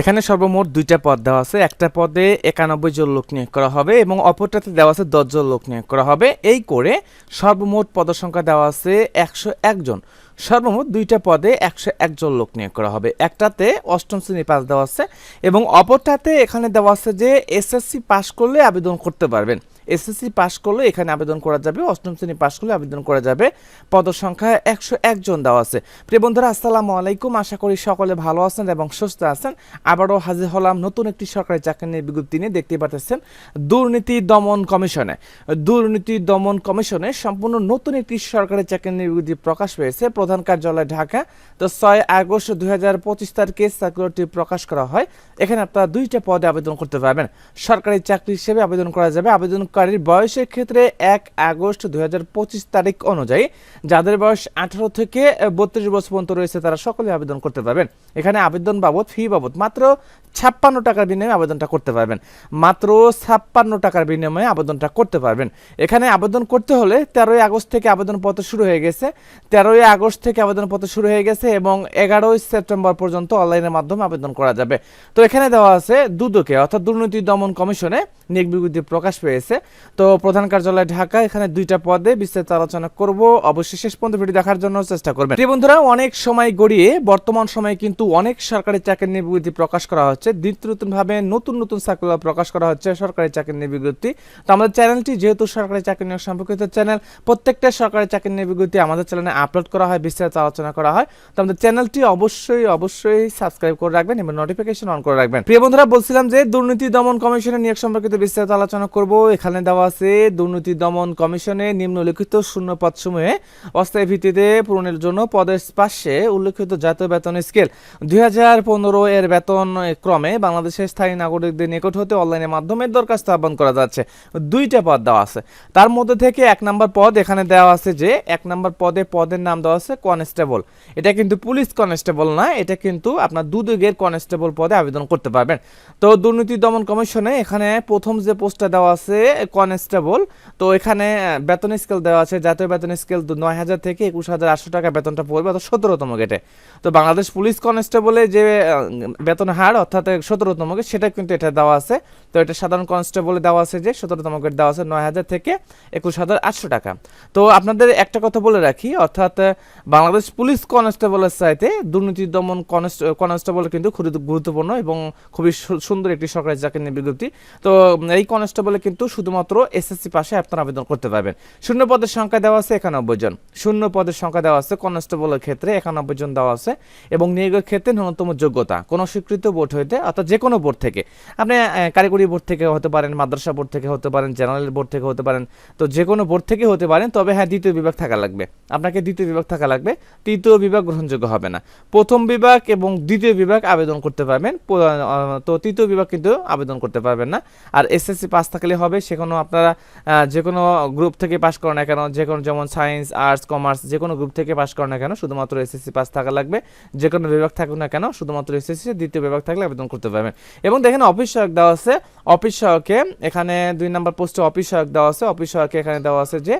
এখানে সর্বমোট দুইটা পদ দেওয়া আছে। একটা পদে একানব্বই জন লোক নিয়োগ করা হবে এবং অপরটাতে দেওয়া আছে দশ জন লোক নিয়োগ করা হবে। এই করে সর্বমোট পদসংখ্যা দেওয়া আছে একশো একজন সর্বমোট দুইটা পদে একশো একজন লোক নিয়োগ করা হবে। একটাতে অষ্টম শ্রেণি পাস দেওয়া আছে এবং অপরটাতে এখানে দেওয়া আছে যে এসএসসি পাশ করলে আবেদন করতে পারবেন। এসএসসি পাশ করলে এখানে আবেদন করা যাবে, অষ্টম শ্রেণি পাশ করলে আবেদন করা যাবে। পদসংখ্যা একশো একজন দেওয়া আছে। প্রিয় বন্ধুরা, আসসালামু আলাইকুম। আশা করি সকলে ভালো আছেন এবং সুস্থ আছেন। আবারও হাজির হলাম নতুন একটি সরকারি চাকরি নিয়ে বিজ্ঞপ্তি নিয়ে দেখতে পাচ্ছেন দুর্নীতি দমন কমিশনে। দুর্নীতি দমন কমিশনে সম্পূর্ণ নতুন একটি সরকারি চাকরি নিয়ে বিজ্ঞপ্তি প্রকাশ পেয়েছে। প্রধান কার্যালয় ঢাকা। তো ছয় আগস্ট দুই হাজার পঁচিশ তারিখে সার্কুলারটি প্রকাশ করা হয়। এখানে আপনারা দুইটা পদে আবেদন করতে পারবেন। সরকারি চাকরি হিসেবে আবেদন করা যাবে। আবেদনকারীর বয়সের ক্ষেত্রে এক আগস্ট দুই হাজার পঁচিশ তারিখ অনুযায়ী যাদের বয়স আঠারো থেকে বত্রিশ বছর পর্যন্ত রয়েছে, তারা সকলে আবেদন করতে পারবেন। এখানে আবেদন বাবদ, ফি বাবদ মাত্র ছাপ্পান্ন টাকার বিনিময়ে আবেদনটা করতে পারবেন। মাত্র ছাপ্পান্ন টাকার বিনিময়ে আবেদনটা করতে পারবেন। এখানে আবেদন করতে হলে তেরোই আগস্ট থেকে আবেদনপত্র শুরু হয়ে গেছে। তেরোই আগস্ট থেকে আবেদনপত্র শুরু হয়ে গেছে এবং এগারোই সেপ্টেম্বর পর্যন্ত অনলাইনের মাধ্যমে আবেদন করা যাবে। তো এখানে দেওয়া আছে দুদকে, অর্থাৎ দুর্নীতি দমন কমিশনে নিয়োগ বিজ্ঞপ্তি প্রকাশ পেয়েছে। তো প্রধান কার্যালয় ঢাকা, এখানে দুইটা পদে বিস্তারিত আলোচনা করব। অবশ্যই শেষ পর্যন্ত ভিডিও দেখার জন্য চেষ্টা করবেন। প্রিয় বন্ধুরা, অনেক সময় গড়িয়ে বর্তমান সময়ে কিন্তু অনেক সরকারি চাকরির নিয়োগ প্রকাশ করা হচ্ছে। নিত্য নতুন ভাবে নতুন নতুন সার্কুলার প্রকাশ করা হচ্ছে সরকারি চাকরির নিয়োগ তো আমাদের চ্যানেলটি যেহেতু সরকারি চাকরি নিয়োগ সম্পর্কিত চ্যানেল, প্রত্যেকটা সরকারি চাকরি নিয়োগ আমাদের চ্যানেলে আপলোড করা হয়, বিস্তারিত আলোচনা করা হয়। তো আমাদের চ্যানেলটি অবশ্যই অবশ্যই সাবস্ক্রাইব করে রাখবেন এবং নোটিফিকেশন অন করে রাখবেন। প্রিয় বন্ধুরা, বলছিলাম যে দুর্নীতি দমন কমিশনের নিয়োগ সম্পর্কিত বিস্তারিত আলোচনা করব। এখানে দেওয়া আছে, দুর্নীতি দমন কমিশনে নিম্নলিখিত শূন্য পদসমূহে অস্থায়ী ভিত্তিতে পূরণের জন্য পদের পাশে উল্লেখিত জাতীয় বেতন স্কেল। দুই হাজার পনেরো এর বেতন ক্রমে বাংলাদেশের স্থায়ী নাগরিকদের নিকট হতে অনলাইনের মাধ্যমে দরখাস্ত আহ্বান করা যাচ্ছে। দুইটা পদ দেওয়া আছে। তার মধ্যে থেকে এক নম্বর পদ এখানে দেওয়া আছে যে, এক নম্বর পদে পদের নাম দেওয়া আছে কনস্টেবল। এটা কিন্তু পুলিশ কনস্টেবল না, এটা কিন্তু আপনার দুদকের কনস্টেবল পদে আবেদন করতে পারবেন। তো দুর্নীতি দমন কমিশনে এখানে প্রথম যে পোস্টটা দেওয়া আছে কনস্টেবল তো এখানে বেতন স্কেল দেওয়া আছে, জাতীয় বেতন স্কেল নয় হাজার থেকে একুশ হাজার আটশো টাকা বেতনটা পড়বে অর্থাৎ সতেরোতম গেটে তো বাংলাদেশ পুলিশ কনস্টেবলে যে বেতন হার অর্থাৎ সতেরোতম গেট সেটা কিন্তু এটা দেওয়া আছে। তো এটা সাধারণ কনস্টেবলে দেওয়া আছে যে, সতেরোতম গেট দেওয়া আছে নয় হাজার থেকে একুশ হাজার আটশো টাকা। তো আপনাদের একটা কথা বলে রাখি, অর্থাৎ বাংলাদেশ পুলিশ কনস্টেবলের চাইতে দুর্নীতি দমন কনস্টেবল কিন্তু খুবই গুরুত্বপূর্ণ এবং খুবই সুন্দর একটি সরকারি চাকরি নিয়ে বিজ্ঞপ্তি। তো এই কনস্টেবলে কিন্তু শুধুমাত্র এসএসসি পাশে আপনারা আবেদন করতে পারবেন। শূন্য পদের সংখ্যা দেওয়া আছে একানব্বই জন। শূন্য পদের সংখ্যা দেওয়া আছে কনস্টেবলের ক্ষেত্রে একানব্বই জন দেওয়া আছে এবং নিয়োগের ক্ষেত্রে ন্যূনতম যোগ্যতা, কোনো স্বীকৃত বোর্ড হইতে অর্থাৎ যে কোনো বোর্ড থেকে। আপনি কারিগরি বোর্ড থেকে হতে পারেন, মাদ্রাসা বোর্ড থেকে হতে পারেন, জেনারেল বোর্ড থেকে হতে পারেন, তো যে কোনো বোর্ড থেকে হতে পারেন, তবে হ্যাঁ দ্বিতীয় বিভাগ থাকা লাগবে। আপনাকে দ্বিতীয় বিভাগ থাকা লাগবে, তৃতীয় বিভাগ গ্রহণযোগ্য হবে না। প্রথম বিভাগ এবং দ্বিতীয় বিভাগ আবেদন করতে পারবেন তো তৃতীয় বিভাগ কিন্তু আবেদন করতে পারবেন না। আর এসএসসি পাস থাকলে হবে সেখানেও আপনারা আহ, যে কোনো গ্রুপ থেকে পাশ করেন না কেন যে কোনো যেমন সায়েন্স আর্টস কমার্স যে কোনো গ্রুপ থেকে পাশ করেন না কেন শুধুমাত্র এসএসসি পাস থাকা লাগবে। যে কোনো বিভাগ থাকুক না কেন শুধুমাত্র এসএসসি দ্বিতীয় বিভাগ থাকলে আবেদন করতে পারবেন। এবং দেখেন অফিস সহায়ক দেওয়া আছে অফিস সহায়কে এখানে দুই নম্বর পোস্টে অফিস সহায়ক দেওয়া আছে অফিস সহায়কে এখানে দেওয়া আছে যে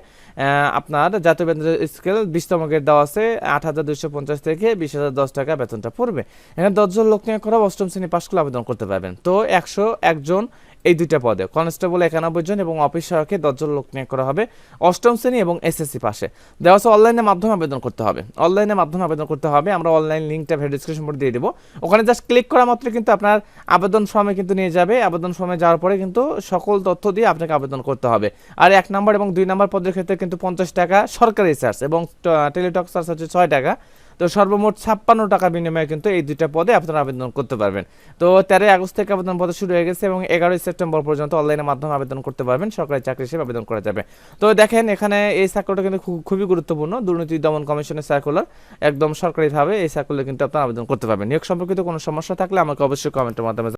আপনার জাতীয় বেতন স্কেল বিশতম গেট দেওয়া আছে আট হাজার দুইশো পঞ্চাশ থেকে বিশ হাজার দশ টাকা বেতনটা পড়বে। এখানে দশজন লোক নিয়ে করা অষ্টম শ্রেণি পাশ করলে আবেদন করতে পারবেন। তো একশো একজন এই দুইটা পদে। কনস্টেবল একানব্বই জন এবং অফিস সহায়কে দশজন লোক নিয়োগ করা হবে অষ্টম শ্রেণি এবং এসএসসি পাশে। দেওয়া আছে অনলাইনের মাধ্যমে আবেদন করতে হবে। অনলাইনের মাধ্যমে আবেদন করতে হবে। আমরা অনলাইন লিঙ্কটা ভিডিও ডিসক্রিপশন বোর্ড দিয়ে দেবো। ওখানে জাস্ট ক্লিক করা মাত্র কিন্তু আপনার আবেদন ফর্মে কিন্তু নিয়ে যাবে। আবেদন ফর্মে যাওয়ার পরে কিন্তু সকল তথ্য দিয়ে আপনাকে আবেদন করতে হবে। আর এক নম্বর এবং দুই নম্বর পদের ক্ষেত্রে কিন্তু পঞ্চাশ টাকা সরকারি চার্জ এবং টেলিটক চার্জ হচ্ছে ছয় টাকা। তো সর্বমোট ছাপ্পান্ন টাকা বিনিময়ে কিন্তু এই দুইটা পদে আপনারা আবেদন করতে পারবেন। তো তেরোই আগস্ট থেকে আবেদন পদে শুরু হয়ে গেছে এবং এগারোই সেপ্টেম্বর পর্যন্ত অনলাইনের মাধ্যমে আবেদন করতে পারবেন, সরকারি চাকরি হিসেবে আবেদন করা যাবে। তো দেখেন, এখানে এই সার্কুলারটা কিন্তু খুব- খুবই গুরুত্বপূর্ণ। দুর্নীতি দমন কমিশনের সার্কুলার একদম সরকারিভাবে এই সার্কুলার কিন্তু আপনারা আবেদন করতে পারবেন। নিয়োগ সম্পর্কিত কোনো সমস্যা থাকলে আমাকে অবশ্যই কমেন্টের মাধ্যমে